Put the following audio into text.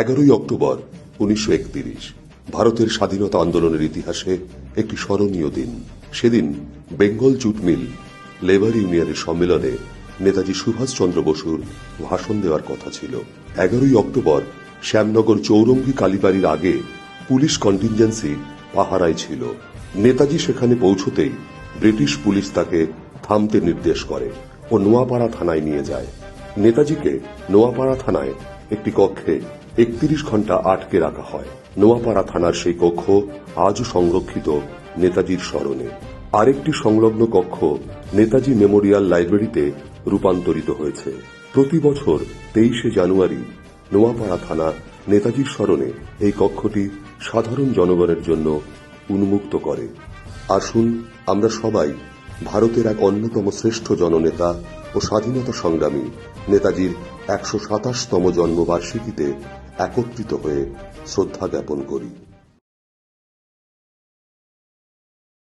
এগারোই অক্টোবর উনিশশো একত্রিশ, ভারতের স্বাধীনতা আন্দোলনের ইতিহাসে একটি স্মরণীয় দিন। সেদিন বেঙ্গল জুট মিল, লেবার ইউনিয়নের সম্মেলনে নেতাজি সুভাষচন্দ্র বসুর ভাষণ দেওয়ার কথা ছিল। এগারোই অক্টোবর শ্যামনগর চৌরঙ্গি কালীবাড়ির আগে পুলিশ কন্টিনজেন্সি পাহারায় ছিল। নেতাজি সেখানে পৌঁছতেই ব্রিটিশ পুলিশ তাকে থামতে নির্দেশ করে ও নোয়াপাড়া থানায় নিয়ে যায়। নেতাজিকে নোয়াপাড়া থানায় একটি কক্ষে একত্রিশ ঘণ্টা আটকে রাখা হয়। নোয়াপাড়া থানার সেই কক্ষ আজও সংরক্ষিত নেতাজির স্মরণে। আরেকটি সংলগ্ন কক্ষ নেতাজি মেমোরিয়াল লাইব্রেরিতে রূপান্তরিত হয়েছে। প্রতি বছর তেইশে জানুয়ারি নোয়াপাড়া থানা নেতাজির স্মরণে এই কক্ষটি সাধারণ জনগণের জন্য উন্মুক্ত করে। আসুন আমরা সবাই ভারতের এক অন্যতম শ্রেষ্ঠ জননেতা ও স্বাধীনতা সংগ্রামী নেতাজির একশো সাতাশতম জন্মবার্ষিকীতে একত্রিত হয়ে শ্রদ্ধা জ্ঞাপন করি।